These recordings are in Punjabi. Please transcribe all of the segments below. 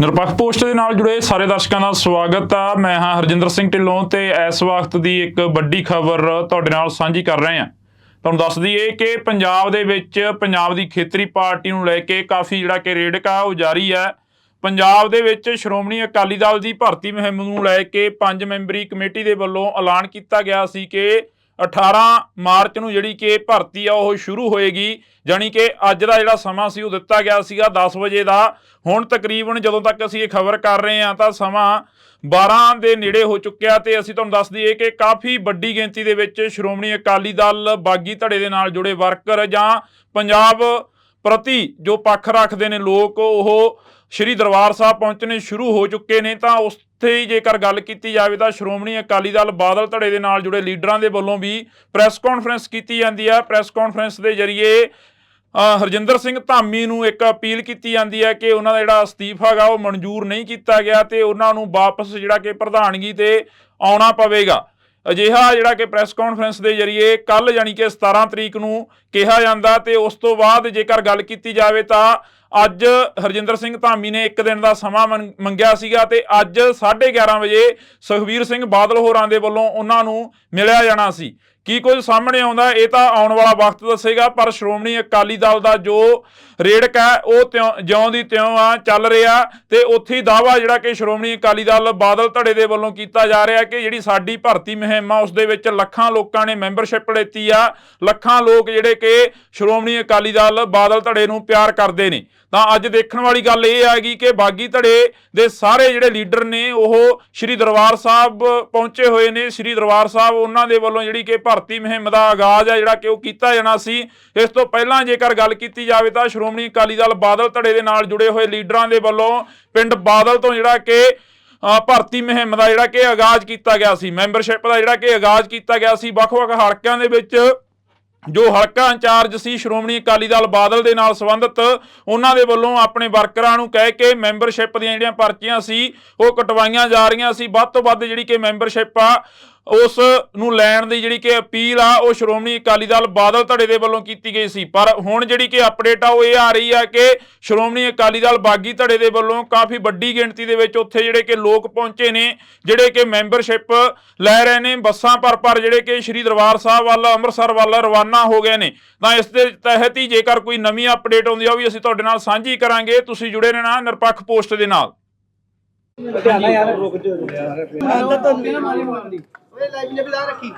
ਨਿਰਪੱਖ ਪੋਸਟ ਦੇ ਨਾਲ ਜੁੜੇ ਸਾਰੇ ਦਰਸ਼ਕਾਂ ਦਾ ਸਵਾਗਤ ਆ। ਮੈਂ ਹਾਂ ਹਰਜਿੰਦਰ ਸਿੰਘ ਢਿੱਲੋਂ ਤੇ ਇਸ ਵਕਤ ਦੀ ਇੱਕ ਵੱਡੀ ਖਬਰ ਤੁਹਾਡੇ ਨਾਲ ਸਾਂਝੀ ਕਰ ਰਹੇ ਹਾਂ। ਤੁਹਾਨੂੰ ਦੱਸ ਦਈਏ ਕਿ ਪੰਜਾਬ ਦੇ ਵਿੱਚ ਪੰਜਾਬ ਦੀ ਖੇਤਰੀ ਪਾਰਟੀ ਨੂੰ ਲੈ ਕੇ ਕਾਫੀ ਜਿਹੜਾ ਕਿ ਰੇਡਕਾ ਉਹ ਜਾਰੀ ਹੈ। ਪੰਜਾਬ ਦੇ ਵਿੱਚ ਸ਼੍ਰੋਮਣੀ ਅਕਾਲੀ ਦਲ ਦੀ ਭਰਤੀ ਮੁਹਿੰਮ ਨੂੰ ਲੈ ਕੇ ਪੰਜ ਮੈਂਬਰੀ ਕਮੇਟੀ ਦੇ ਵੱਲੋਂ ਐਲਾਨ ਕੀਤਾ ਗਿਆ ਸੀ ਕਿ 18 ਮਾਰਚ ਨੂੰ ਜਿਹੜੀ ਕਿ ਭਰਤੀ ਆ, ਉਹ ਸ਼ੁਰੂ ਹੋਏਗੀ। ਜਾਣੀ ਕਿ ਅੱਜ ਦਾ ਜਿਹੜਾ ਸਮਾਂ ਸੀ, ਉਹ ਦਿੱਤਾ ਗਿਆ ਸੀਗਾ 10 ਵਜੇ ਦਾ। ਹੁਣ ਤਕਰੀਬਨ ਜਦੋਂ ਤੱਕ ਅਸੀਂ ਇਹ ਖਬਰ ਕਰ ਰਹੇ ਹਾਂ, ਤਾਂ ਸਮਾਂ 12 ਦੇ ਨੇੜੇ ਹੋ ਚੁੱਕਿਆ ਤੇ ਅਸੀਂ ਤੁਹਾਨੂੰ ਦੱਸ ਦਈਏ ਕਿ ਕਾਫੀ ਵੱਡੀ ਗਿਣਤੀ ਦੇ ਵਿੱਚ ਸ਼੍ਰੋਮਣੀ ਅਕਾਲੀ ਦਲ ਬਾਗੀ ਧੜੇ ਦੇ ਨਾਲ ਜੁੜੇ ਵਰਕਰ ਜਾਂ ਪੰਜਾਬ ਪ੍ਰਤੀ ਜੋ ਪੱਖ ਰੱਖਦੇ ਨੇ ਲੋਕ, ਉਹ ਸ਼੍ਰੀ ਦਰਬਾਰ ਸਾਹਿਬ ਪਹੁੰਚਣੇ ਸ਼ੁਰੂ ਹੋ ਚੁੱਕੇ ਨੇ। ਤਾਂ ਉੱਥੇ ਹੀ ਜੇਕਰ ਗੱਲ ਕੀਤੀ ਜਾਵੇ ਤਾਂ ਸ਼੍ਰੋਮਣੀ ਅਕਾਲੀ ਦਲ ਬਾਦਲ ਧੜੇ ਦੇ ਨਾਲ ਜੁੜੇ ਲੀਡਰਾਂ ਦੇ ਵੱਲੋਂ ਵੀ ਪ੍ਰੈਸ ਕਾਨਫਰੰਸ ਕੀਤੀ ਜਾਂਦੀ ਹੈ। ਪ੍ਰੈਸ ਕਾਨਫਰੰਸ ਦੇ ਜ਼ਰੀਏ ਹਰਜਿੰਦਰ ਸਿੰਘ ਧਾਮੀ ਨੂੰ ਇੱਕ ਅਪੀਲ ਕੀਤੀ ਜਾਂਦੀ ਹੈ ਕਿ ਉਹਨਾਂ ਦਾ ਜਿਹੜਾ ਅਸਤੀਫਾ ਗਾ ਉਹ ਮਨਜ਼ੂਰ ਨਹੀਂ ਕੀਤਾ ਗਿਆ ਤੇ ਉਹਨਾਂ ਨੂੰ ਵਾਪਸ ਜਿਹੜਾ ਕਿ ਪ੍ਰਧਾਨਗੀ ਤੇ ਆਉਣਾ ਪਵੇਗਾ। ਅਜਿਹਾ ਜਿਹੜਾ ਕਿ ਪ੍ਰੈਸ ਕਾਨਫਰੰਸ ਦੇ ਜ਼ਰੀਏ ਕੱਲ ਯਾਨੀ ਕਿ 17 ਤਰੀਕ ਨੂੰ ਕਿਹਾ ਜਾਂਦਾ ਤੇ ਉਸ ਤੋਂ ਬਾਅਦ ਜੇਕਰ ਗੱਲ ਕੀਤੀ ਜਾਵੇ ਤਾਂ ਅੱਜ ਹਰਜਿੰਦਰ ਸਿੰਘ ਧਾਮੀ ਨੇ ਇੱਕ ਦਿਨ ਦਾ ਸਮਾਂ ਮੰਗ- ਮੰਗਿਆ ਸੀਗਾ ਤੇ ਅੱਜ 11:30 ਵਜੇ ਸੁਖਬੀਰ ਸਿੰਘ ਬਾਦਲ ਹੋਰਾਂ ਦੇ ਵੱਲੋਂ ਉਹਨਾਂ ਨੂੰ ਮਿਲਿਆ ਜਾਣਾ ਸੀ। ਕੀ ਕੁਝ ਸਾਹਮਣੇ ਆਉਂਦਾ ਇਹ ਤਾਂ ਆਉਣ ਵਾਲਾ ਵਕਤ ਦੱਸੇਗਾ, ਪਰ ਸ਼੍ਰੋਮਣੀ ਅਕਾਲੀ ਦਲ ਦਾ ਜੋ ਰੇੜਕ ਹੈ, ਉਹ ਤਿਉਂ- ਜਿਉਂ ਦੀ ਤਿਉਂ ਆ, ਚੱਲ ਰਿਹਾ ਤੇ ਉੱਥੇ ਹੀ ਦਾਵਾ ਜਿਹੜਾ ਕਿ ਸ਼੍ਰੋਮਣੀ ਅਕਾਲੀ ਦਲ ਬਾਦਲ ਧੜੇ ਦੇ ਵੱਲੋਂ ਕੀਤਾ ਜਾ ਰਿਹਾ ਕਿ ਜਿਹੜੀ ਸਾਡੀ ਭਰਤੀ ਮੁਹਿੰਮ ਆ, ਉਸ ਦੇ ਵਿੱਚ ਲੱਖਾਂ ਲੋਕਾਂ ਨੇ ਮੈਂਬਰਸ਼ਿਪ ਲੈਤੀ ਆ, ਲੱਖਾਂ ਲੋਕ ਜਿਹੜੇ ਕਿ ਸ਼੍ਰੋਮਣੀ ਅਕਾਲੀ ਦਲ ਬਾਦਲ ਧੜੇ ਨੂੰ ਪਿਆਰ ਕਰਦੇ ਨੇ। ਤਾਂ ਅੱਜ ਦੇਖਣ ਵਾਲੀ ਗੱਲ ਇਹ ਹੈਗੀ ਕਿ ਬਾਗੀ ਧੜੇ ਦੇ ਸਾਰੇ ਜਿਹੜੇ ਲੀਡਰ ਨੇ, ਉਹ ਸ਼੍ਰੀ ਦਰਬਾਰ ਸਾਹਿਬ ਪਹੁੰਚੇ ਹੋਏ ਨੇ। ਸ਼੍ਰੀ ਦਰਬਾਰ ਸਾਹਿਬ ਉਹਨਾਂ ਦੇ ਵੱਲੋਂ ਜਿਹੜੀ ਕਿ ਭਰਤੀ ਮੁਹਿੰਮ ਦਾ ਆਗਾਜ਼ ਆ ਜਿਹੜਾ ਕਿ ਉਹ ਕੀਤਾ ਜਾਣਾ ਸੀ। ਇਸ ਤੋਂ ਪਹਿਲਾਂ ਜੇਕਰ ਗੱਲ ਕੀਤੀ ਜਾਵੇ ਤਾਂ ਸ਼੍ਰੋਮਣੀ ਅਕਾਲੀ ਦਲ ਬਾਦਲ ਧੜੇ ਦੇ ਨਾਲ ਜੁੜੇ ਹੋਏ ਲੀਡਰਾਂ ਦੇ ਵੱਲੋਂ ਪਿੰਡ ਬਾਦਲ ਤੋਂ ਜਿਹੜਾ ਕਿ ਭਰਤੀ ਮੁਹਿੰਮ ਦਾ ਜਿਹੜਾ ਕਿ ਆਗਾਜ਼ ਕੀਤਾ ਗਿਆ ਸੀ। ਮੈਂਬਰਸ਼ਿਪ ਦਾ ਜਿਹੜਾ ਕਿ ਆਗਾਜ਼ ਕੀਤਾ ਗਿਆ ਸੀ। ਵੱਖ-ਵੱਖ ਹਲਕਿਆਂ ਦੇ ਵਿੱਚ ਜੋ ਹਲਕਾ ਇੰਚਾਰਜ ਸੀ ਸ਼੍ਰੋਮਣੀ ਅਕਾਲੀ ਦਲ ਬਾਦਲ ਦੇ ਨਾਲ ਸੰਬੰਧਿਤ, ਉਹਨਾਂ ਦੇ ਵੱਲੋਂ ਆਪਣੇ ਵਰਕਰਾਂ ਨੂੰ ਕਹਿ ਕੇ ਮੈਂਬਰਸ਼ਿਪ ਦੀਆਂ ਜਿਹੜੀਆਂ ਪਰਚੀਆਂ ਸੀ, ਉਹ ਕਟਵਾਈਆਂ ਜਾ ਰਹੀਆਂ ਸੀ। ਵੱਧ ਤੋਂ ਵੱਧ ਜਿਹੜੀ ਕਿ ਮੈਂਬਰਸ਼ਿਪ ਆ ਉਸ ਨੂੰ ਲੈਣ ਦੀ ਜਿਹੜੀ ਕਿ ਅਪੀਲ ਆ ਉਹ ਸ਼੍ਰੋਮਣੀ ਅਕਾਲੀ ਦਲ ਬਾਦਲ ਧੜੇ ਦੇ ਵੱਲੋਂ ਕੀਤੀ ਗਈ ਸੀ। ਪਰ ਹੁਣ ਜਿਹੜੀ ਕਿ ਅਪਡੇਟ ਆ ਉਹ ਇਹ ਆ ਰਹੀ ਆ ਕਿ ਸ਼੍ਰੋਮਣੀ ਅਕਾਲੀ ਦਲ ਬਾਗੀ ਧੜੇ ਦੇ ਵੱਲੋਂ ਕਾਫੀ ਵੱਡੀ ਗਿਣਤੀ ਦੇ ਵਿੱਚ ਉੱਥੇ ਜਿਹੜੇ ਕਿ ਲੋਕ ਪਹੁੰਚੇ ਨੇ ਜਿਹੜੇ ਕਿ ਮੈਂਬਰਸ਼ਿਪ ਲੈ ਰਹੇ ਨੇ। ਬੱਸਾਂ ਪਰ ਪਰ ਜਿਹੜੇ ਕਿ ਸ਼੍ਰੀ ਦਰਬਾਰ ਸਾਹਿਬ ਵੱਲ ਅੰਮ੍ਰਿਤਸਰ ਵੱਲ ਰਵਾਨਾ ਹੋ ਗਏ ਨੇ। ਤਾਂ ਇਸ ਦੇ ਤਹਿਤ ਹੀ ਜੇਕਰ ਕੋਈ ਨਵੀਂ ਅਪਡੇਟ ਆਉਂਦੀ ਆ ਉਹ ਵੀ ਅਸੀਂ ਤੁਹਾਡੇ ਨਾਲ ਸਾਂਝੀ ਕਰਾਂਗੇ। ਤੁਸੀਂ ਜੁੜੇ ਰਹਿਣਾ ਨਿਰਪੱਖ ਪੋਸਟ ਦੇ ਨਾਲ। ਲੁਧਿਆਣਾ ਯਾਰ ਰੁਕ ਜਾ। ਯਾਰ ਓਏ ਲਾਈਵ ਨੇ ਬਿਲਾ ਰੱਖੀ।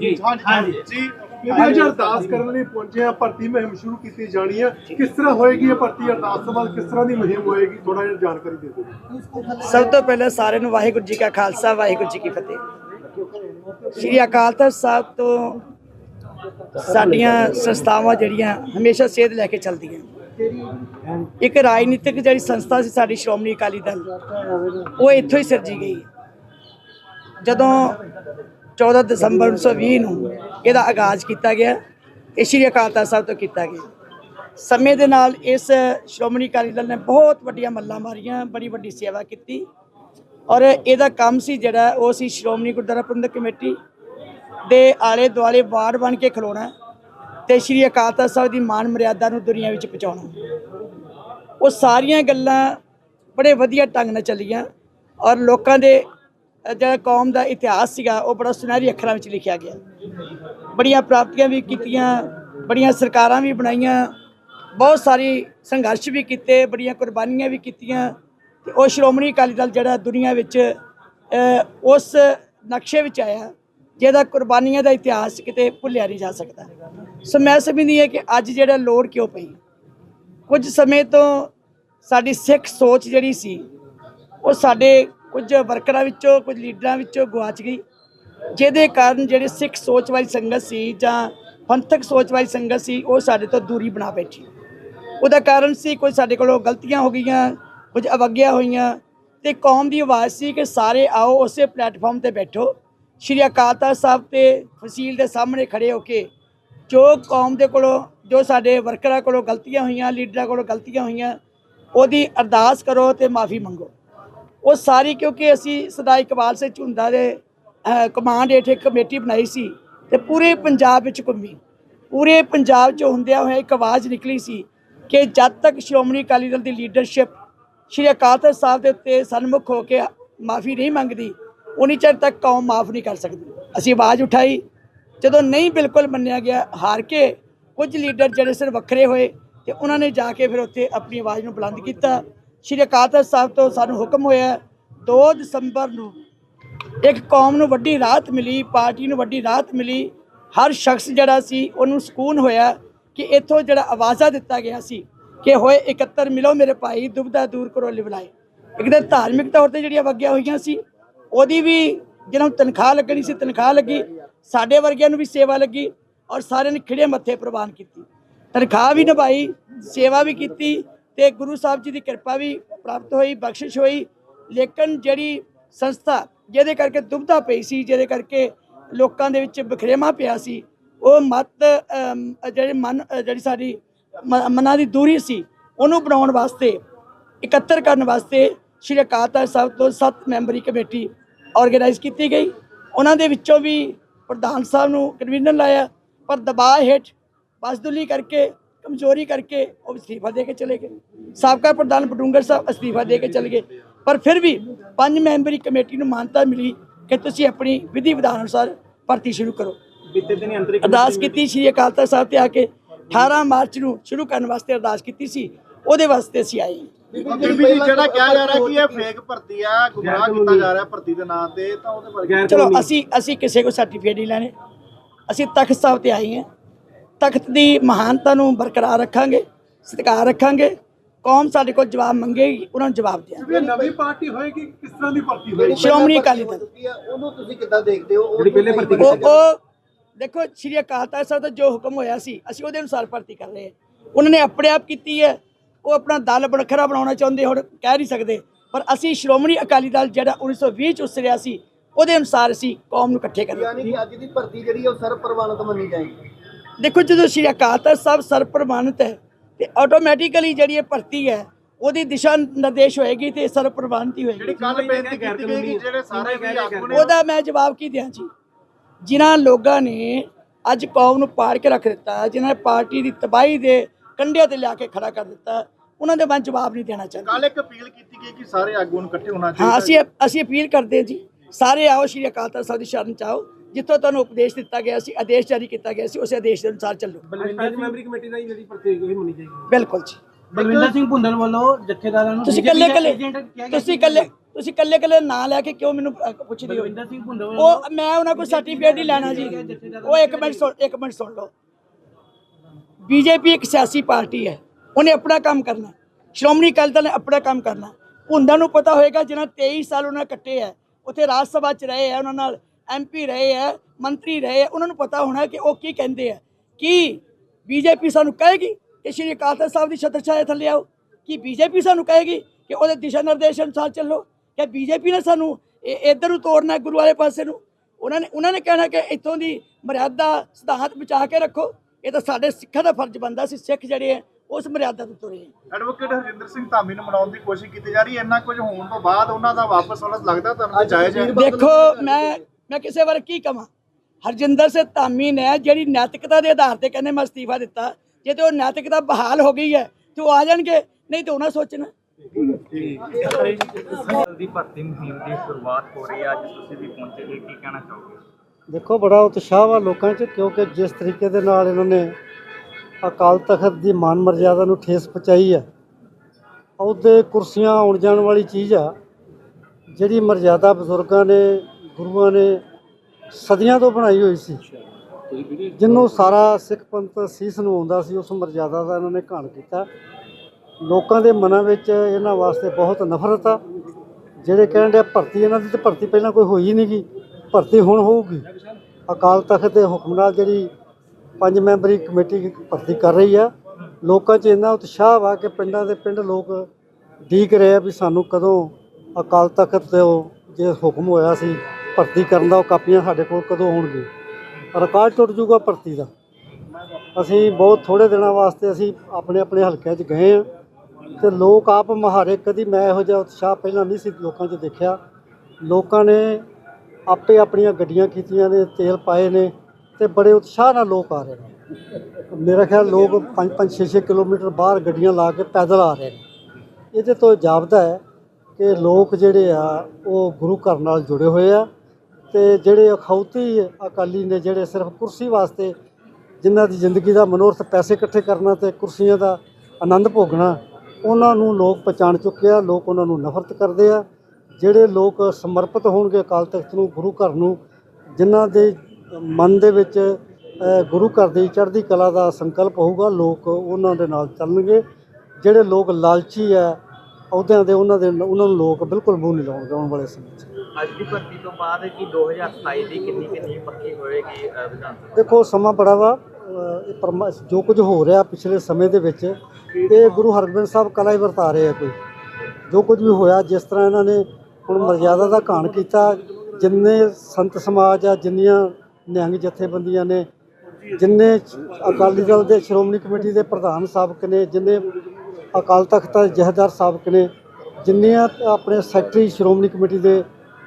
ਜੀ। ਹਾਂਜੀ। ਜੀ ਬੀਬੀ ਜੀ ਅਰਦਾਸ ਕਰਨ ਲਈ ਪਹੁੰਚੇ ਆ ਭਰਤੀ ਮੁਹਿੰਮ ਸ਼ੁਰੂ ਕੀਤੀ ਜਾਣੀ ਹੈ। ਕਿਸ ਤਰ੍ਹਾਂ ਹੋਏਗੀ ਇਹ ਭਰਤੀ ਅਰਦਾਸ ਤੋਂ ਬਾਅਦ ਕਿਸ ਤਰ੍ਹਾਂ ਦੀ ਮੁਹਿੰਮ ਹੋਏਗੀ ਥੋੜਾ ਜਿਹਾ ਜਾਣਕਾਰੀ ਦੇ ਦਿਓ। ਸਭ ਤੋਂ ਪਹਿਲਾਂ ਸਾਰਿਆਂ ਨੂੰ ਵਾਹਿਗੁਰੂ ਜੀ ਕਾ ਖਾਲਸਾ ਵਾਹਿਗੁਰੂ ਜੀ ਕੀ ਫਤਿਹ। ਸ਼੍ਰੀ ਅਕਾਲ ਤਖਤ ਸਾਹਿਬ ਤੋਂ ਸਾਡੀਆਂ ਸੰਸਥਾਵਾਂ ਜਿਹੜੀਆਂ ਹਮੇਸ਼ਾ ਸੇਧ ਲੈ ਕੇ ਚੱਲਦੀਆਂ। ਇੱਕ ਰਾਜਨੀਤਿਕ ਜਿਹੜੀ ਸੰਸਥਾ ਸੀ ਸਾਡੀ ਸ਼੍ਰੋਮਣੀ ਅਕਾਲੀ ਦਲ ਉਹ ਇੱਥੋਂ ਹੀ ਸਿਰਜੀ ਗਈ। ਜਦੋਂ 14 ਦਸੰਬਰ 1920 ਨੂੰ ਇਹਦਾ ਆਗਾਜ਼ ਕੀਤਾ ਗਿਆ, ਇਹ ਸ਼੍ਰੀ ਅਕਾਲ ਤਖਤ ਸਾਹਿਬ ਤੋਂ ਕੀਤਾ ਗਿਆ। ਸਮੇਂ ਦੇ ਨਾਲ ਇਸ ਸ਼੍ਰੋਮਣੀ ਅਕਾਲੀ ਦਲ ਨੇ ਬਹੁਤ ਵੱਡੀਆਂ ਮੱਲਾਂ ਮਾਰੀਆਂ, ਬੜੀ ਵੱਡੀ ਸੇਵਾ ਕੀਤੀ। ਔਰ ਇਹਦਾ ਕੰਮ ਸੀ ਜਿਹੜਾ, ਉਹ ਸੀ ਸ਼੍ਰੋਮਣੀ ਗੁਰਦੁਆਰਾ ਪ੍ਰਬੰਧਕ ਕਮੇਟੀ ਦੇ ਆਲੇ ਦੁਆਲੇ ਵਾਰਡ ਬਣ ਕੇ ਖਲੋਣਾ ਤੇ ਸ਼੍ਰੀ ਅਕਾਲ ਤਖਤ ਸਾਹਿਬ ਦੀ ਮਾਨ ਮਰਿਆਦਾ ਨੂੰ ਦੁਨੀਆ ਵਿੱਚ ਪਹੁੰਚਾਉਣਾ। ਉਹ ਸਾਰੀਆਂ ਗੱਲਾਂ ਬੜੇ ਵਧੀਆ ਢੰਗ ਨਾਲ ਚੱਲੀਆਂ ਔਰ ਲੋਕਾਂ ਦੇ ਜਿਹੜਾ ਕੌਮ ਦਾ ਇਤਿਹਾਸ ਸੀਗਾ, ਉਹ ਬੜਾ ਸੁਨਹਿਰੀ ਅੱਖਰਾਂ ਵਿੱਚ ਲਿਖਿਆ ਗਿਆ। ਬੜੀਆਂ ਪ੍ਰਾਪਤੀਆਂ ਵੀ ਕੀਤੀਆਂ, ਬੜੀਆਂ ਸਰਕਾਰਾਂ ਵੀ ਬਣਾਈਆਂ, ਬਹੁਤ ਸਾਰੀ ਸੰਘਰਸ਼ ਵੀ ਕੀਤੇ, ਬੜੀਆਂ ਕੁਰਬਾਨੀਆਂ ਵੀ ਕੀਤੀਆਂ। ਤੇ ਉਹ ਸ਼੍ਰੋਮਣੀ ਅਕਾਲੀ ਦਲ ਜਿਹੜਾ ਦੁਨੀਆ ਵਿੱਚ ਉਸ ਨਕਸ਼ੇ ਵਿੱਚ ਆਇਆ, ਜਿਹਦਾ ਕੁਰਬਾਨੀਆਂ ਦਾ ਇਤਿਹਾਸ ਕਿਤੇ ਭੁੱਲਿਆ ਨਹੀਂ ਜਾ ਸਕਦਾ। ਸੋ ਮੈਂ ਸਮਝਦੀ ਹਾਂ ਕਿ ਅੱਜ ਜਿਹੜਾ ਲੋੜ ਕਿਉਂ ਪਈ? ਕੁਝ ਸਮੇਂ ਤੋਂ ਸਾਡੀ ਸਿੱਖ ਸੋਚ ਜਿਹੜੀ ਸੀ, ਉਹ ਸਾਡੇ ਕੁਝ ਵਰਕਰਾਂ ਵਿੱਚੋਂ, ਕੁਝ ਲੀਡਰਾਂ ਵਿੱਚੋਂ ਗਵਾਚ ਗਈ। ਜਿਹਦੇ ਕਾਰਨ ਜਿਹੜੇ ਸਿੱਖ ਸੋਚ ਵਾਲੀ ਸੰਗਤ ਸੀ ਜਾਂ ਪੰਥਕ ਸੋਚ ਵਾਲੀ ਸੰਗਤ ਸੀ, ਉਹ ਸਾਡੇ ਤੋਂ ਦੂਰੀ ਬਣਾ ਬੈਠੀ। ਉਹਦਾ ਕਾਰਨ ਸੀ ਕੋਈ ਸਾਡੇ ਕੋਲੋਂ ਗਲਤੀਆਂ ਹੋ ਗਈਆਂ, ਕੁਝ ਅਵਗਿਆ ਹੋਈਆਂ। ਤੇ ਕੌਮ ਦੀ ਆਵਾਜ਼ ਸੀ ਕਿ ਸਾਰੇ ਆਓ, ਉਸੇ ਪਲੇਟਫਾਰਮ ਤੇ ਬੈਠੋ। ਸ਼੍ਰੀ ਅਕਾਲ ਤਖਤ ਸਾਹਿਬ ਤੇ ਫਸੀਲ ਦੇ ਸਾਹਮਣੇ ਖੜੇ ਹੋ ਕੇ ਜੋ ਕੌਮ ਦੇ ਕੋਲੋਂ, ਜੋ ਸਾਡੇ ਵਰਕਰਾਂ ਕੋਲੋਂ ਗਲਤੀਆਂ ਹੋਈਆਂ, ਲੀਡਰਾਂ ਕੋਲੋਂ ਗਲਤੀਆਂ ਹੋਈਆਂ, ਉਹਦੀ ਅਰਦਾਸ ਕਰੋ ਤੇ ਮਾਫੀ ਮੰਗੋ। ਉਹ ਸਾਰੀ ਕਿਉਂਕਿ ਅਸੀਂ ਸਦਾ ਇਕਬਾਲ ਸਿੰਘ ਝੁੰਦਾ ਦੇ ਕਮਾਂਡ ਹੇਠ ਇੱਕ ਕਮੇਟੀ ਬਣਾਈ ਸੀ ਤੇ ਪੂਰੇ ਪੰਜਾਬ ਵਿੱਚ ਘੁੰਮੀ। ਪੂਰੇ ਪੰਜਾਬ 'ਚ ਹੁੰਦਿਆਂ ਹੋਇਆ ਇੱਕ ਆਵਾਜ਼ ਨਿਕਲੀ ਸੀ ਕਿ ਜਦ ਤੱਕ ਸ਼੍ਰੋਮਣੀ ਅਕਾਲੀ ਦਲ ਦੀ ਲੀਡਰਸ਼ਿਪ ਸ਼੍ਰੀ ਅਕਾਲ ਤਖਤ ਸਾਹਿਬ ਦੇ ਉੱਤੇ ਸਨਮੁਖ ਹੋ ਕੇ ਮਾਫੀ ਨਹੀਂ ਮੰਗਦੀ, ਉਨੀ ਚਿਰ ਤੱਕ ਕੌਮ ਮਾਫ ਨਹੀਂ ਕਰ ਸਕਦੀ। ਅਸੀਂ ਆਵਾਜ਼ ਉਠਾਈ। ਜਦੋਂ ਨਹੀਂ ਬਿਲਕੁਲ ਮੰਨਿਆ ਗਿਆ, ਹਾਰ ਕੇ ਕੁਝ ਲੀਡਰ ਜਿਹੜੇ ਸਿਰ ਵੱਖਰੇ ਹੋਏ ਤੇ ਉਹਨਾਂ ਨੇ ਜਾ ਕੇ ਫਿਰ ਉੱਥੇ ਆਪਣੀ ਆਵਾਜ਼ ਨੂੰ ਬੁਲੰਦ ਕੀਤਾ। ਸ਼੍ਰੀ ਅਕਾਲ ਤਖਤ ਸਾਹਿਬ ਤੋਂ ਸਾਨੂੰ ਹੁਕਮ ਹੋਇਆ 2 ਦਸੰਬਰ ਨੂੰ ਇੱਕ ਕੌਮ ਨੂੰ ਵੱਡੀ ਰਾਹਤ ਮਿਲੀ, ਪਾਰਟੀ ਨੂੰ ਵੱਡੀ ਰਾਹਤ ਮਿਲੀ। ਹਰ ਸ਼ਖਸ ਜਿਹੜਾ ਸੀ, ਉਹਨੂੰ ਸਕੂਨ ਹੋਇਆ ਕਿ ਇੱਥੋਂ ਜਿਹੜਾ ਆਵਾਜ਼ਾ ਦਿੱਤਾ ਗਿਆ ਸੀ ਕਿ ਹੋਏ 71 ਮਿਲੋ ਮੇਰੇ ਭਾਈ, ਦੁਬਦਾ ਦੂਰ ਕਰੋ ਲਿਵਲਾਏ ਇੱਕ ਤਾਂ ਧਾਰਮਿਕ ਤੌਰ ਤੇ ਜਿਹੜੀਆਂ ਵਗੀਆਂ ਹੋਈਆਂ ਸੀ, ਉਹਦੀ ਵੀ ਜਿਹਨਾਂ ਨੂੰ ਤਨਖਾਹ ਲੱਗਣੀ ਸੀ, ਤਨਖਾਹ ਲੱਗੀ। ਸਾਡੇ ਵਰਗਿਆਂ ਨੂੰ ਵੀ ਸੇਵਾ ਲੱਗੀ ਔਰ ਸਾਰਿਆਂ ਨੇ ਖਿੜੇ ਮੱਥੇ ਪ੍ਰਵਾਨ ਕੀਤੀ। ਤਨਖਾਹ ਵੀ ਨਿਭਾਈ, ਸੇਵਾ ਵੀ ਕੀਤੀ। ਤੇ ਗੁਰੂ ਸਾਹਿਬ ਜੀ ਦੀ ਕਿਰਪਾ ਵੀ ਪ੍ਰਾਪਤ ਹੋਈ, ਬਖਸ਼ਿਸ਼ ਹੋਈ। ਲੇਕਿਨ ਜਿਹੜੀ ਸੰਸਥਾ ਜਿਹਦੇ ਕਰਕੇ ਦੁਬਧਾ ਪਈ ਸੀ, ਜਿਹਦੇ ਕਰਕੇ ਲੋਕਾਂ ਦੇ ਵਿੱਚ ਬਖਰੇਵਾ ਪਿਆ ਸੀ, ਉਹ ਮਤ ਜਿਹੜੇ ਮਨ, ਜਿਹੜੀ ਸਾਡੀ ਮ- ਮਨਾਂ ਦੀ ਦੂਰੀ ਸੀ, ਉਹਨੂੰ ਬਣਾਉਣ ਵਾਸਤੇ, ਇਕੱਤਰ ਕਰਨ ਵਾਸਤੇ ਸ਼੍ਰੀ ਅਕਾਲ ਤਖਤ ਸਾਹਿਬ ਤੋਂ ਸੱਤ ਮੈਂਬਰੀ ਕਮੇਟੀ ਆਰਗੇਨਾਈਜ਼ ਕੀਤੀ ਗਈ। ਉਹਨਾਂ ਦੇ ਵਿੱਚੋਂ ਵੀ ਪ੍ਰਧਾਨ ਸਾਹਿਬ ਨੂੰ ਕਨਵੀਨਰ ਲਾਇਆ। ਪਰ ਦਬਾਅ ਹੇਠ, ਬਸਦੁਲੀ ਕਰਕੇ ਕਮਜ਼ੋਰੀ ਕਰਕੇ ਉਹ ਅਸਤੀਫਾ ਦੇ ਕੇ ਚਲੇ ਗਏ। ਸਾਬਕਾ ਪ੍ਰਧਾਨ ਬਡੂੰਗਰ ਸਾਹਿਬ ਅਸਤੀਫਾ ਦੇ ਕੇ ਚਲੇ ਗਏ। ਪਰ ਫਿਰ ਵੀ ਪੰਜ ਮੈਂਬਰੀ ਕਮੇਟੀ ਨੂੰ ਮਾਨਤਾ ਮਿਲੀ ਕਿ ਤੁਸੀਂ ਆਪਣੀ ਵਿਧੀ ਵਿਧਾਨ ਅਨੁਸਾਰ ਭਰਤੀ ਸ਼ੁਰੂ ਕਰੋ। ਬੀਤੇ ਦਿਨ ਅੰਤਰਿਕ ਅਰਦਾਸ ਕੀਤੀ ਸ਼੍ਰੀ ਅਕਾਲ ਤਖਤ ਸਾਹਿਬ ਤੇ ਆ ਕੇ 18 ਮਾਰਚ ਨੂੰ ਸ਼ੁਰੂ ਕਰਨ ਵਾਸਤੇ ਅਰਦਾਸ ਕੀਤੀ ਸੀ। ਉਹਦੇ ਵਾਸਤੇ ਅਸੀਂ ਆਏ ਜਿਹੜਾ ਕਿਹਾ ਜਾ ਰਿਹਾ ਕਿ ਇਹ ਫੇਕ ਭਰਤੀ ਆ ਗੁੰਮਰਾਹ ਕੀਤਾ ਜਾ ਰਿਹਾ ਭਰਤੀ ਦੇ ਨਾਂ ਤੇ ਤਾਂ ਉਹਦੇ ਬਾਰੇ ਚਲੋ ਅਸੀਂ ਅਸੀਂ ਕਿਸੇ ਕੋ ਸਰਟੀਫਿਕੇਟ ਨਹੀਂ ਲੈਣੇ। ਅਸੀਂ ਤਖਤ ਸਾਹਿਬ ਤੇ ਆਏ ਹਾਂ। ਤਖਤ ਦੀ ਮਹਾਨਤਾ ਨੂੰ ਬਰਕਰਾਰ ਰੱਖਾਂਗੇ ਸਤਿਕਾਰ ਰੱਖਾਂਗੇ। ਕੌਮ ਸਾਡੇ ਕੋਲ ਜਵਾਬ ਮੰਗੇਗੀ ਉਹਨਾਂ ਨੂੰ ਜਵਾਬ ਦਿਆਂਗੇ। ਨਵੀਂ ਪਾਰਟੀ ਹੋਏਗੀ ਕਿਸ ਤਰ੍ਹਾਂ ਦੀ ਭਰਤੀ ਹੋਏਗੀ? ਸ਼੍ਰੋਮਣੀ ਅਕਾਲੀ ਦਲ। ਉਹਨੂੰ ਤੁਸੀਂ ਕਿੱਦਾਂ ਦੇਖਦੇ ਹੋ? ਜਿਹੜੀ ਪਹਿਲੇ ਭਰਤੀ ਉਹ ਉਹ ਦੇਖੋ ਸ਼੍ਰੀ ਅਕਾਲ ਤਖਤ ਸਾਹਿਬ ਦਾ ਜੋ ਹੁਕਮ ਹੋਇਆ ਸੀ ਅਸੀਂ ਉਹਦੇ ਅਨੁਸਾਰ ਭਰਤੀ ਕਰ ਰਹੇ ਹਾਂ। ਉਹਨਾਂ ਨੇ ਆਪਣੇ ਆਪ ਕੀਤੀ ਹੈ। ਉਹ ਆਪਣਾ ਦਲ ਵੱਖਰਾ ਬਣਾਉਣਾ ਚਾਹੁੰਦੇ ਹੁਣ ਕਹਿ ਨਹੀਂ ਸਕਦੇ। ਪਰ ਅਸੀਂ ਸ਼੍ਰੋਮਣੀ ਅਕਾਲੀ ਦਲ ਜਿਹੜਾ 1920 ਚ ਉਸਰਿਆ ਸੀ ਉਹਦੇ ਅਨੁਸਾਰ ਅਸੀਂ ਕੌਮ ਨੂੰ ਇਕੱਠੇ ਕਰਾਂਗੇ। ਯਾਨੀ ਕਿ ਅੱਜ ਦੀ ਭਰਤੀ ਜਿਹੜੀ ਉਹ ਸਰਵ ਪ੍ਰਵਾਨਿਤ ਮੰਨੀ ਜਾਏਗੀ। ਦੇਖੋ ਜਦੋਂ ਸ਼੍ਰੀ ਅਕਾਲ ਤਖਤ ਸਾਹਿਬ ਸਰਪ੍ਰਵਾਨਿਤ ਹੈ ਤੇ ਆਟੋਮੈਟਿਕਲੀ ਜਿਹੜੀ ਇਹ ਭਰਤੀ ਹੈ ਉਹਦੀ ਦਿਸ਼ਾ ਨਿਰਦੇਸ਼ ਹੋਏਗੀ ਤੇ ਸਰਪ੍ਰਵਾਨਿਤ ਹੀ ਹੋਏਗੀ। ਜਿਹੜੀ ਕੱਲ ਬੇਨਤੀ ਕੀਤੀ ਗਈ ਕਿ ਜਿਹੜੇ ਸਾਰੇ ਵੀ ਆਗੂ ਨੇ। ਉਹਦਾ ਮੈਂ ਜਵਾਬ ਕੀ ਦਿਆਂ ਜੀ? ਜਿਨ੍ਹਾਂ ਲੋਕਾਂ ਨੇ ਅੱਜ ਕੌਮ ਨੂੰ ਪਾੜ ਕੇ ਰੱਖ ਦਿੱਤਾ ਜਿਨ੍ਹਾਂ ਨੇ ਪਾਰਟੀ ਦੀ ਤਬਾਹੀ ਦੇ ਕੰਢਿਆਂ ਤੇ ਲਿਆ ਕੇ ਖੜਾ ਕਰ ਦਿੱਤਾ ਉਹਨਾਂ ਦੇ ਮੈਂ ਜਵਾਬ ਨਹੀਂ ਦੇਣਾ ਚਾਹੁੰਦਾ। ਕੱਲ ਇੱਕ ਅਪੀਲ ਕੀਤੀ ਗਈ ਕਿ ਸਾਰੇ ਆਗੂਆਂ ਨੂੰ ਇਕੱਠੇ ਹੋਣਾ ਹਾਂ ਚਾਹੀਦਾ ਅਸੀਂ ਅਸੀਂ ਅਪੀਲ ਕਰਦੇ ਹਾਂ ਜੀ ਸਾਰੇ ਆਓ ਸ਼੍ਰੀ ਅਕਾਲ ਤਖਤ ਸਾਹਿਬ ਦੀ ਸ਼ਰਨ ਚ ਆਓ। ਜਿੱਥੋਂ ਤੁਹਾਨੂੰ ਉਪਦੇਸ਼ ਦਿੱਤਾ ਗਿਆ ਸੀ ਆਦੇਸ਼ ਜਾਰੀ ਕੀਤਾ ਗਿਆ ਸੀ ਉਸੇ ਆਦੇਸ਼ ਦੇ ਅਨੁਸਾਰ ਚੱਲੋ। ਬਲਵਿੰਦਰ ਮੈਂਬਰੀ ਕਮੇਟੀ ਦਾ ਹੀ ਜਿਹੜੀ ਭਰਤੀ ਹੋਈ ਮੰਨੀ ਜਾਏਗੀ ਬਿਲਕੁਲ ਜੀ। ਬਲਵਿੰਦਰ ਸਿੰਘ ਭੁੰਦਲ ਵੱਲੋਂ ਜਥੇਦਾਰਾਂ ਨੂੰ ਤੁਸੀਂ ਕੱਲੇ ਕੱਲੇ ਤੁਸੀਂ ਕੱਲੇ ਤੁਸੀਂ ਕੱਲੇ ਕੱਲੇ ਨਾਂ ਲੈ ਕੇ ਕਿਉਂ ਮੈਨੂੰ ਪੁੱਛਦੇ ਹੋ? ਬਲਵਿੰਦਰ ਸਿੰਘ ਭੁੰਦਲ ਵੱਲੋਂ ਉਹ ਮੈਂ ਉਹਨਾਂ ਕੋਲ ਸਰਟੀਫਿਕੇਟ ਨਹੀਂ ਲੈਣਾ ਜੀ। ਉਹ ਇੱਕ ਮਿੰਟ ਸੁਣ ਇੱਕ ਮਿੰਟ ਸੁਣ ਲਓ। ਬੀਜੇਪੀ ਇੱਕ ਸਿਆਸੀ ਪਾਰਟੀ ਹੈ। ਉਹਨੇ ਆਪਣਾ ਕੰਮ ਕਰਨਾ। ਸ਼੍ਰੋਮਣੀ ਅਕਾਲੀ ਦਲ ਨੇ ਆਪਣਾ ਕੰਮ ਕਰਨਾ। ਹੁੰਦਾਂ ਨੂੰ ਪਤਾ ਹੋਏਗਾ ਜਿਹਨਾਂ 23 ਸਾਲ ਉਹਨਾਂ ਕੱਟੇ ਹੈ। ਉੱਥੇ ਰਾਜ ਸਭਾ ਚ ਰਹੇ ਆ ਉਹਨਾਂ ਨਾਲ। ਐਮਪੀ ਰਹੇ ਆ ਮੰਤਰੀ ਰਹੇ ਆ ਉਹਨਾਂ ਨੂੰ ਪਤਾ ਹੋਣਾ ਕਿ ਉਹ ਕੀ ਕਹਿੰਦੇ ਆ। ਕੀ ਬੀਜੇਪੀ ਸਾਨੂੰ ਕਹੇਗੀ ਕਿ ਸ਼੍ਰੀ ਅਕਾਲ ਤਖਤ ਸਾਹਿਬ ਦੀ ਛਤਰ ਛਾਇਆ ਥੱਲੇ ਆਓ? ਕੀ ਬੀਜੇਪੀ ਸਾਨੂੰ ਕਹੇਗੀ ਕਿ ਉਹਦੇ ਦਿਸ਼ਾ ਨਿਰਦੇਸ਼ ਅਨੁਸਾਰ ਚੱਲੋ? ਕਿ ਬੀਜੇਪੀ ਨੇ ਸਾਨੂੰ ਇਹ ਇੱਧਰ ਨੂੰ ਤੋੜਨਾ ਹੈ ਗੁਰੂ ਵਾਲੇ ਪਾਸੇ ਨੂੰ? ਉਹਨਾਂ ਨੇ ਉਹਨਾਂ ਨੇ ਕਹਿਣਾ ਕਿ ਇੱਥੋਂ ਦੀ ਮਰਿਆਦਾ ਸਿਧਾਂਤ ਬਚਾ ਕੇ ਰੱਖੋ। ਇਹ ਤਾਂ ਸਾਡੇ ਸਿੱਖਾਂ ਦਾ ਫਰਜ਼ ਬਣਦਾ ਸੀ ਸਿੱਖ ਜਿਹੜੇ ਆ ਉਸ ਮਰਿਆਦਾ ਤੋਂ ਤੁਰੇ ਐਡਵੋਕੇਟ ਹਰਜਿੰਦਰ ਸਿੰਘ ਧਾਮੀ ਨੂੰ ਮਨਾਉਣ ਦੀ ਕੋਸ਼ਿਸ਼ ਕੀਤੀ ਜਾ ਰਹੀ ਹੈ। ਇੰਨਾ ਕੁਝ ਹੋਣ ਤੋਂ ਬਾਅਦ ਉਹਨਾਂ ਦਾ ਵਾਪਸ ਆਉਣਾ ਲੱਗਦਾ ਤੁਹਾਨੂੰ ਜਾਇਜ਼ ਹੈ? ਦੇਖੋ ਮੈਂ ਮੈਂ ਕਿਸੇ ਬਾਰੇ ਕੀ ਕਵਾਂ? ਹਰਜਿੰਦਰ ਸਿੰਘ ਧਾਮੀ ਨੇ ਜਿਹੜੀ ਨੈਤਿਕਤਾ ਦੇ ਆਧਾਰ ਤੇ ਕਹਿੰਦੇ ਮੈਂ ਅਸਤੀਫਾ ਦਿੱਤਾ ਜੇ ਤੇ ਉਹ ਨੈਤਿਕਤਾ ਬਹਾਲ ਹੋ ਗਈ ਹੈ ਤੇ ਉਹ ਆ ਜਾਣਗੇ ਨਹੀਂ ਤੇ ਉਹਨਾਂ ਸੋਚਣਾ। ਦੀ ਭਰਤੀ ਮੁਹਿੰਮ ਦੀ ਸ਼ੁਰੂਆਤ ਹੋ ਰਹੀ ਹੈ ਅੱਜ ਤੁਸੀਂ ਵੀ ਪਹੁੰਚੇ ਜੀ ਕੀ ਕਹਿਣਾ ਚਾਹੋਗੇ? ਦੇਖੋ ਬੜਾ ਉਤਸ਼ਾਹ ਵਾ ਲੋਕਾਂ 'ਚ ਕਿਉਂਕਿ ਜਿਸ ਤਰੀਕੇ ਦੇ ਨਾਲ ਇਹਨਾਂ ਨੇ ਅਕਾਲ ਤਖਤ ਦੀ ਮਾਨ ਮਰਜ਼ਾਦਾ ਨੂੰ ਠੇਸ ਪਹੁੰਚਾਈ ਹੈ ਉਹਦੇ ਕੁਰਸੀਆਂ ਆਉਣ ਜਾਣ ਵਾਲੀ ਚੀਜ਼ ਆ ਜਿਹੜੀ ਮਰਜ਼ਾਦਾ ਬਜ਼ੁਰਗਾਂ ਨੇ ਗੁਰੂਆਂ ਨੇ ਸਦੀਆਂ ਤੋਂ ਬਣਾਈ ਹੋਈ ਸੀ। ਜਿਹਨੂੰ ਸਾਰਾ ਸਿੱਖ ਪੰਥ ਸੀਸ ਨੂੰ ਆਉਂਦਾ ਸੀ, ਉਸ ਮਰਜ਼ਾਦਾ ਦਾ ਇਹਨਾਂ ਨੇ ਘਾਣ ਕੀਤਾ। ਲੋਕਾਂ ਦੇ ਮਨਾਂ ਵਿੱਚ ਇਹਨਾਂ ਵਾਸਤੇ ਬਹੁਤ ਨਫ਼ਰਤ ਆ। ਜਿਹੜੇ ਕਹਿਣ ਡਿਆ ਭਰਤੀ ਇਹਨਾਂ ਦੀ ਤੇ ਭਰਤੀ ਪਹਿਲਾਂ ਕੋਈ ਹੋਈ ਨਹੀਂ ਗੀ, ਭਰਤੀ ਹੁਣ ਹੋਊਗੀ। ਅਕਾਲ ਤਖਤ ਦੇ ਹੁਕਮ ਨਾਲ ਜਿਹੜੀ ਪੰਜ ਮੈਂਬਰੀ ਕਮੇਟੀ ਭਰਤੀ ਕਰ ਰਹੀ ਆ, ਲੋਕਾਂ 'ਚ ਇੰਨਾ ਉਤਸ਼ਾਹ ਵਾ ਕਿ ਪਿੰਡਾਂ ਦੇ ਪਿੰਡ ਲੋਕ ਡੀਕ ਰਹੇ ਆ ਵੀ ਸਾਨੂੰ ਕਦੋਂ ਅਕਾਲ ਤਖਤ ਤੇ ਜੇ ਹੁਕਮ ਹੋਇਆ ਸੀ ਭਰਤੀ ਕਰਨ ਦਾ ਉਹ ਕਾਪੀਆਂ ਸਾਡੇ ਕੋਲ ਕਦੋਂ ਆਉਣਗੇ? ਰਿਕਾਰਡ ਟੁੱਟ ਜੂਗਾ ਭਰਤੀ ਦਾ। ਅਸੀਂ ਬਹੁਤ ਥੋੜੇ ਦਿਨਾਂ ਵਾਸਤੇ ਅਸੀਂ ਆਪਣੇ ਆਪਣੇ ਹਲਕਿਆਂ 'ਚ ਗਏ ਆ ਤੇ ਲੋਕ ਆਪ ਮਹਾਰੇ, ਕਦੀ ਮੈਂ ਇਹੋ ਜਿਹਾ ਉਤਸ਼ਾਹ ਪਹਿਲਾਂ ਨਹੀਂ ਸੀ ਲੋਕਾਂ 'ਚ ਦੇਖਿਆ। ਲੋਕਾਂ ਨੇ ਆਪੇ ਆਪਣੀਆਂ ਗੱਡੀਆਂ ਕੀਤੀਆਂ ਨੇ, ਤੇਲ ਪਾਏ ਨੇ ਤੇ ਬੜੇ ਉਤਸ਼ਾਹ ਨਾਲ ਲੋਕ ਆ ਰਹੇ ਨੇ। ਮੇਰਾ ਖਿਆਲ ਲੋਕ 5 5 6 6 ਕਿਲੋਮੀਟਰ ਬਾਹਰ ਗੱਡੀਆਂ ਲਾ ਕੇ ਪੈਦਲ ਆ ਰਹੇ ਨੇ। ਇਹਦੇ ਤੋਂ ਜਾਪਦਾ ਹੈ ਕਿ ਲੋਕ ਜਿਹੜੇ ਆ, ਉਹ ਗੁਰੂ ਘਰ ਨਾਲ ਜੁੜੇ ਹੋਏ ਆ। ਤੇ ਜਿਹੜੇ ਅਖੌਤੀ ਅਕਾਲੀ ਨੇ ਜਿਹੜੇ ਸਿਰਫ ਕੁਰਸੀ ਵਾਸਤੇ ਜਿਨ੍ਹਾਂ ਦੀ ਜ਼ਿੰਦਗੀ ਦਾ ਮਨੋਰਥ ਪੈਸੇ ਇਕੱਠੇ ਕਰਨਾ ਤੇ ਕੁਰਸੀਆਂ ਦਾ ਆਨੰਦ ਭੋਗਣਾ, ਉਹਨਾਂ ਨੂੰ ਲੋਕ ਪਛਾਣ ਚੁੱਕੇ ਆ, ਲੋਕ ਉਹਨਾਂ ਨੂੰ ਨਫ਼ਰਤ ਕਰਦੇ ਆ। ਜਿਹੜੇ ਲੋਕ ਸਮਰਪਿਤ ਹੋਣਗੇ ਅਕਾਲ ਤਖਤ ਨੂੰ, ਗੁਰੂ ਘਰ ਨੂੰ, ਜਿਨ੍ਹਾਂ ਦੇ ਮਨ ਦੇ ਵਿੱਚ ਗੁਰੂ ਘਰ ਦੀ ਚੜ੍ਹਦੀ ਕਲਾ ਦਾ ਸੰਕਲਪ ਹੋਊਗਾ, ਲੋਕ ਉਹਨਾਂ ਦੇ ਨਾਲ ਚੱਲਣਗੇ। ਜਿਹੜੇ ਲੋਕ ਲਾਲਚੀ ਆ, ਅਹੁਦਿਆਂ ਦੇ ਉਹਨਾਂ ਦੇ, ਉਹਨਾਂ ਨੂੰ ਲੋਕ ਬਿਲਕੁਲ ਮੂੰਹ ਨਹੀਂ ਲਾਉਣਗੇ ਆਉਣ ਵਾਲੇ ਸਮੇਂ 'ਚ ਅੱਜ ਦੀ ਭਰਤੀ ਤੋਂ ਬਾਅਦ ਕੀ 2027 ਦੀ ਕਿੰਨੀ ਕਿੰਨੀ ਪੱਕੀ ਹੋਏਗੀ ਵਿਧਾਨ ਸਭਾ? ਦੇਖੋ, ਸਮਾਂ ਬੜਾ ਵਾ। ਇਹ ਪਰਮਾ, ਜੋ ਕੁਝ ਹੋ ਰਿਹਾ ਪਿਛਲੇ ਸਮੇਂ ਦੇ ਵਿੱਚ ਇਹ ਗੁਰੂ ਹਰਗੋਬਿੰਦ ਸਾਹਿਬ ਕਲਾ ਹੀ ਵਰਤਾ ਰਹੇ ਆ ਕੋਈ। ਜੋ ਕੁਝ ਵੀ ਹੋਇਆ, ਜਿਸ ਤਰ੍ਹਾਂ ਇਹਨਾਂ ਨੇ ਹੁਣ ਮਰਜ਼ਾਦਾ ਦਾ ਘਾਣ ਕੀਤਾ, ਜਿੰਨੇ ਸੰਤ ਸਮਾਜ ਆ, ਜਿੰਨੀਆਂ ਨਿਹੰਗ ਜਥੇਬੰਦੀਆਂ ਨੇ, ਜਿੰਨੇ ਅਕਾਲੀ ਦਲ ਦੇ ਸ਼੍ਰੋਮਣੀ ਕਮੇਟੀ ਦੇ ਪ੍ਰਧਾਨ ਸਾਬਕ ਨੇ, ਜਿੰਨੇ ਅਕਾਲ ਤਖਤ ਦੇ ਜਥੇਦਾਰ ਸਾਬਕ ਨੇ, ਜਿੰਨੀਆਂ ਆਪਣੇ ਸੈਕਟਰੀ ਸ਼੍ਰੋਮਣੀ ਕਮੇਟੀ ਦੇ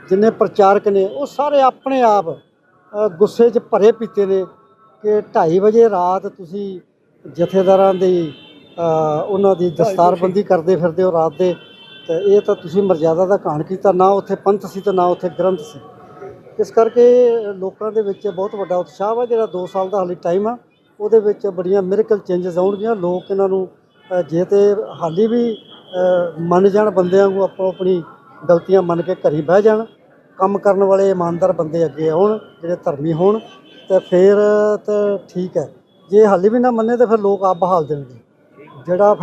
ਜਿੰਨੇ ਪ੍ਰਚਾਰਕ ਨੇ ਉਹ ਸਾਰੇ ਆਪਣੇ ਆਪ ਗੁੱਸੇ 'ਚ ਭਰੇ ਪੀਤੇ ਨੇ ਕਿ 2:30 ਵਜੇ ਰਾਤ ਤੁਸੀਂ ਜਥੇਦਾਰਾਂ ਦੀ ਉਹਨਾਂ ਦੀ ਦਸਤਾਰਬੰਦੀ ਕਰਦੇ ਫਿਰਦੇ ਹੋ ਰਾਤ ਦੇ ਤੇ ਇਹ ਤਾਂ ਤੁਸੀਂ ਮਰਜ਼ਾਦਾ ਦਾ ਘਾਣ ਕੀਤਾ ਨਾ ਉੱਥੇ ਪੰਥ ਸੀ ਤੇ ਨਾ ਉੱਥੇ ਗ੍ਰੰਥ ਸੀ। ਇਸ ਕਰਕੇ ਲੋਕਾਂ ਦੇ ਵਿੱਚ ਬਹੁਤ ਵੱਡਾ ਉਤਸ਼ਾਹ ਵਾ ਜਿਹੜਾ 2 ਸਾਲ ਦਾ ਹਾਲੇ ਟਾਈਮ ਆ ਉਹਦੇ ਵਿੱਚ ਬੜੀਆਂ ਮਿਰਕਲ ਚੇਂਜਸ ਆਉਣਗੀਆਂ ਲੋਕ ਇਹਨਾਂ ਨੂੰ ਜੇ ਤੇ ਹਾਲੀ ਵੀ ਮੰਨ ਜਾਣ ਬੰਦਿਆਂ ਨੂੰ ਆਪੋ ਆਪਣੀ ਗਲਤੀਆਂ ਮੰਨ ਕੇ ਘਰੀ ਬਹਿ ਜਾਣ ਕੰਮ ਕਰਨ ਵਾਲੇ ਇਮਾਨਦਾਰ ਬੰਦੇ ਅੱਗੇ ਆਉਣ, ਜਿਹੜੇ ਧਰਮੀ ਹੋਣ, ਤੇ ਫਿਰ ਤਾਂ ਠੀਕ ਹੈ। ਜੇ ਹਾਲੇ ਵੀ ਨਾ ਮੰਨੇ ਤਾਂ ਫਿਰ ਲੋਕ ਆਪ ਬਹਾਲ ਦੇਣਗੇ। ਜਿਹੜਾ